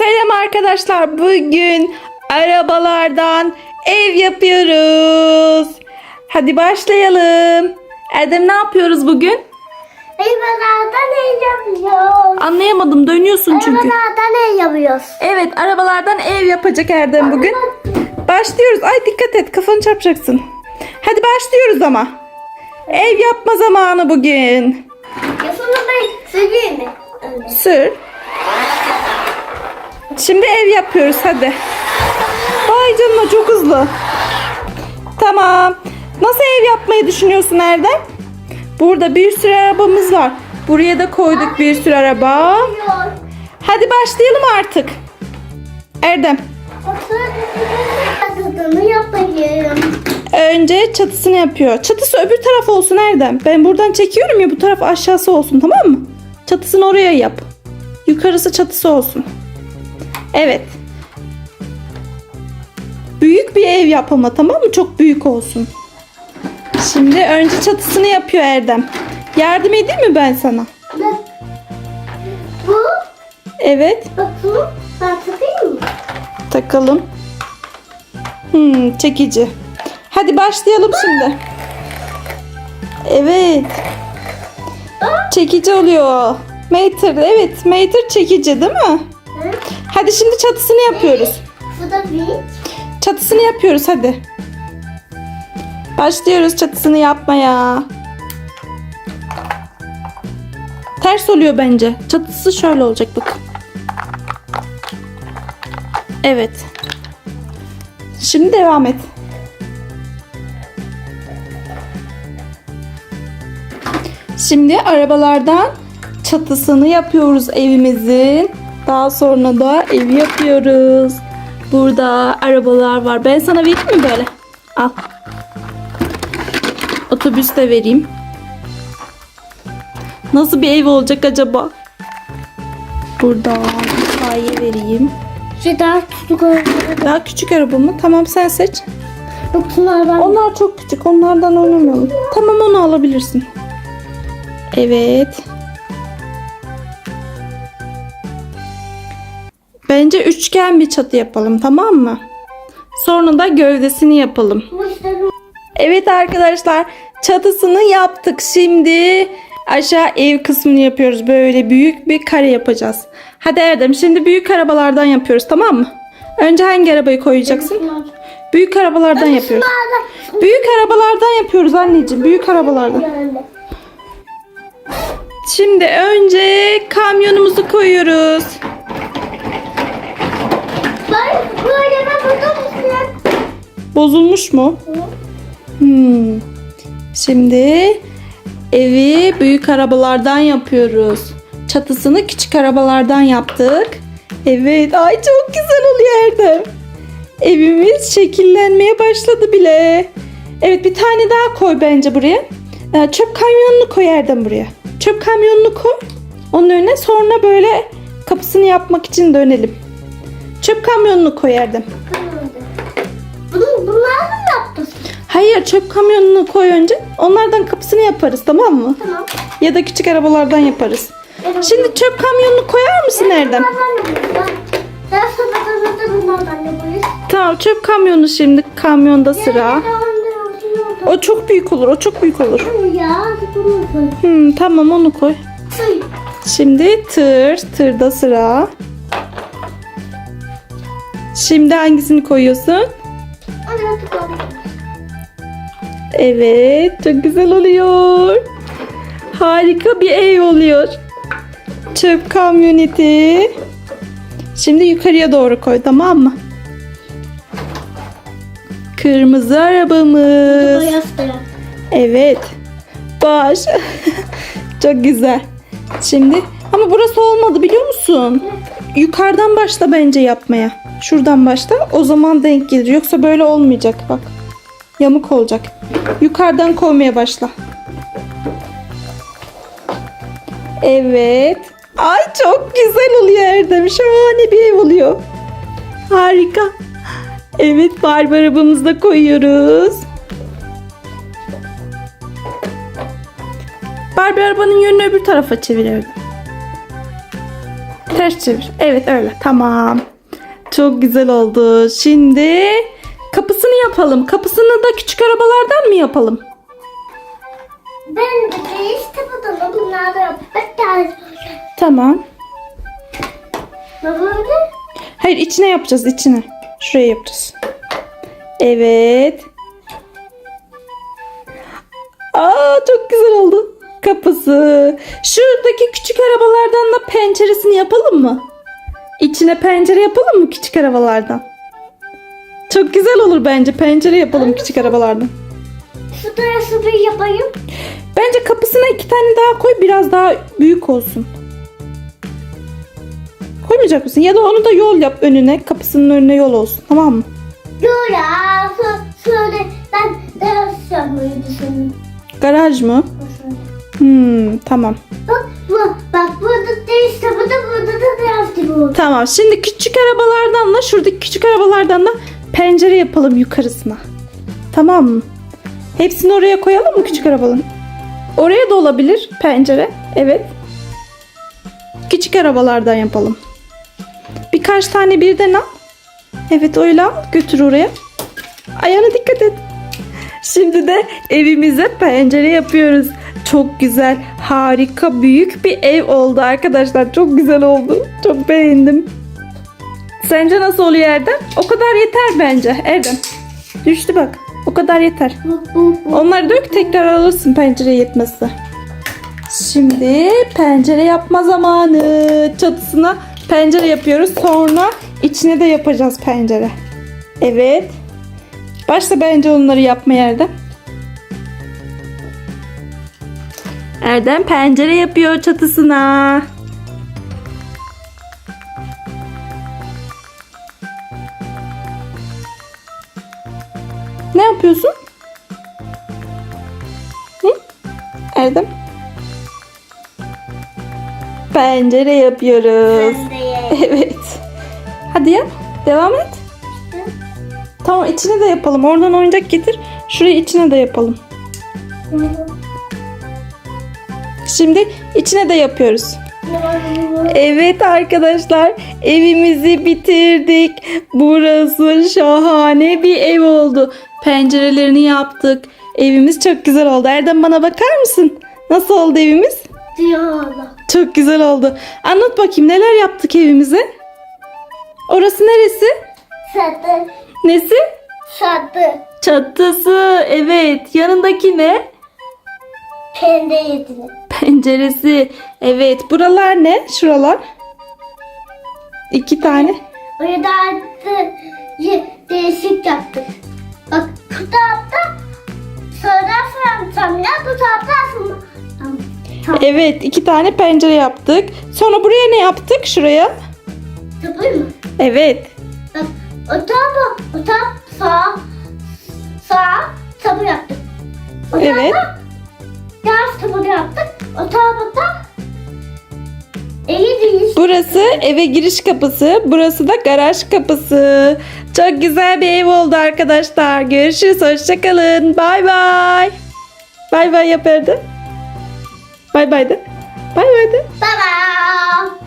Selam arkadaşlar. Bugün arabalardan ev yapıyoruz. Hadi başlayalım. Erdem ne yapıyoruz bugün? Arabalardan ev yapıyoruz. Anlayamadım. Dönüyorsun çünkü. Arabalardan ev yapıyoruz. Evet, arabalardan ev yapacak Erdem bugün. Başlıyoruz. Ay dikkat et, kafanı çarpacaksın. Hadi başlıyoruz ama. Ev yapma zamanı bugün. Yapımı ben söyleyeyim mi? Sür. Şimdi ev yapıyoruz hadi. Vay canına çok hızlı. Tamam. Nasıl ev yapmayı düşünüyorsun Erdem? Burada bir sürü arabamız var. Buraya da koyduk bir sürü araba. Hadi başlayalım artık. Erdem. Önce çatısını yapıyor. Çatısı öbür taraf olsun Erdem. Ben buradan çekiyorum ya bu taraf aşağısı olsun tamam mı? Çatısını oraya yap. Yukarısı çatısı olsun. Evet. Büyük bir ev yap ama tamam mı? Çok büyük olsun. Şimdi önce çatısını yapıyor Erdem. Yardım edeyim mi ben sana? Bu Evet. bakın ben takayım mı? Takalım. Hmm, çekici. Hadi başlayalım şimdi. Evet. Çekici oluyor. Mater, evet. Mater çekici değil mi? Hadi şimdi çatısını yapıyoruz. Bu da bir. Çatısını yapıyoruz hadi. Başlıyoruz çatısını yapmaya. Ters oluyor bence. Çatısı şöyle olacak bakın. Evet. Şimdi devam et. Şimdi arabalardan çatısını yapıyoruz evimizin. Daha sonra da evi yapıyoruz. Burada arabalar var. Ben sana vereyim mi böyle? Al. Otobüs de vereyim. Nasıl bir ev olacak acaba? Burada itfaiye vereyim. Şey daha küçük oldu. Daha küçük araba mı? Tamam sen seç. Bunlardan. Onlar çok küçük. Onlardan oynamayalım. Tamam onu alabilirsin. Evet. Bence üçgen bir çatı yapalım tamam mı? Sonra da gövdesini yapalım. Evet arkadaşlar çatısını yaptık. Şimdi aşağı ev kısmını yapıyoruz. Böyle büyük bir kare yapacağız. Hadi Erdem şimdi büyük arabalardan yapıyoruz tamam mı? Önce hangi arabayı koyacaksın? Büyük arabalardan yapıyoruz. Büyük arabalardan yapıyoruz anneciğim. Büyük arabalardan. Şimdi önce kamyonumuzu koyuyoruz. Ben böyle ben burada mısın? Bozulmuş mu? Hmm. Şimdi evi büyük arabalardan yapıyoruz. Çatısını küçük arabalardan yaptık. Evet, ay çok güzel oluyor Erdem. Evimiz şekillenmeye başladı bile. Evet, bir tane daha koy bence buraya. Ee, çöp kamyonunu koy Erdem buraya. Çöp kamyonunu koy. Onun önüne sonra böyle kapısını yapmak için dönelim. Çöp kamyonunu koy Erdem. Hayır çöp kamyonunu koy önce. Onlardan kapısını yaparız tamam mı? Tamam. Ya da küçük arabalardan yaparız. Evet. Şimdi çöp kamyonunu koyar mısın Erdem? Bunlardan yapıyoruz. Tamam çöp kamyonu şimdi kamyonda sıra. O çok büyük olur o çok büyük olur. Hmm, tamam onu. Koy. Şimdi tır tırda sıra. Şimdi hangisini koyuyorsun? Evet çok güzel oluyor. Harika bir ev oluyor. Çöp kamyoneti. Şimdi yukarıya doğru koy tamam mı? Kırmızı arabamız. Evet. Baş. Çok güzel. Şimdi ama burası olmadı biliyor musun? Yukarıdan başla bence yapmaya. Şuradan başla. O zaman denk gelir. Yoksa böyle olmayacak bak. Yamuk olacak. Yukarıdan koymaya başla. Evet. Ay çok güzel oluyor Erdem. Şahane bir ev oluyor. Harika. Evet Barbie arabamızı da koyuyoruz. Barbie arabanın yönünü öbür tarafa çevirelim. Ters çevir. Evet öyle. Tamam. Çok güzel oldu. Şimdi kapısını yapalım. Kapısını da küçük arabalardan mı yapalım? Ben de işte bu da bunlar da yap. Hatta Tamam. böyle. Hayır içine yapacağız içine. Şuraya yapacağız. Evet. Aa çok güzel oldu. Kapısı. Şuradaki küçük arabalardan da penceresini yapalım mı? İçine pencere yapalım mı küçük arabalardan? Çok güzel olur bence. Pencere yapalım küçük arabalardan. Şu tarafı bir yapayım. Bence kapısına iki tane daha koy. Biraz daha büyük olsun. Koymayacak mısın? Ya da onu da yol yap önüne. Kapısının önüne yol olsun. Tamam mı? Dur ya. Şö- Şöyle ben ders yapmayı düşündüm. Garaj mı? Hmm, tamam. Bak bu, bak burada değişti. Bu da burada da ders gibi oldu. Tamam. Şimdi küçük arabalardan da şuradaki küçük arabalardan da pencere yapalım yukarısına. Tamam mı? Hepsini oraya koyalım mı küçük arabaların? Oraya da olabilir pencere. Evet. Küçük arabalardan yapalım. Birkaç tane birden al. Evet öyle al. Götür oraya. Ayağına dikkat et. Şimdi de evimize pencere yapıyoruz. Çok güzel, harika, büyük bir ev oldu arkadaşlar. Çok güzel oldu. Çok beğendim. Sence nasıl oluyor Erdem? O kadar yeter bence Erdem. Düştü bak. O kadar yeter. Onları dök tekrar alırsın pencere yetmezse. Şimdi pencere yapma zamanı. Çatısına pencere yapıyoruz. Sonra içine de yapacağız pencere. Evet. Başla bence onları yapmaya Erdem. Erdem pencere yapıyor çatısına. Yapıyorsun? Hı? Erdem. Pencere yapıyoruz. Ye. Evet. Hadi yap. Devam et. Tamam içine de yapalım. Oradan oyuncak getir. Şuraya içine de yapalım. Şimdi içine de yapıyoruz. Evet arkadaşlar evimizi bitirdik. Burası şahane bir ev oldu. Pencerelerini yaptık. Evimiz çok güzel oldu. Erdem bana bakar mısın? Nasıl oldu evimiz? Diyorlar. Çok güzel oldu. Anlat bakayım neler yaptık evimize? Orası neresi? Satı. Nesi? Satı. Çatısı. Evet. Yanındaki ne? Pende yedini. Penceresi. Evet. Buralar ne? Şuralar. İki tane. Orada artık değişik yaptık. Bak bu tarafta söylersen tam ya bu tarafta aslında. Tamam. Tamam. Evet. iki tane pencere yaptık. Sonra buraya ne yaptık? Şuraya. Yapayım mı? Evet. Bak o tarafa o taraf sağ sağ tabu yaptık. O Evet. tarafa ters tabu yaptık. O değil. Burası eve giriş kapısı. Burası da garaj kapısı. Çok güzel bir ev oldu arkadaşlar. Görüşürüz. Hoşçakalın. Bay bay. Bay bay yap Erdem. Bay bay de. Bay bay de. Bye bye.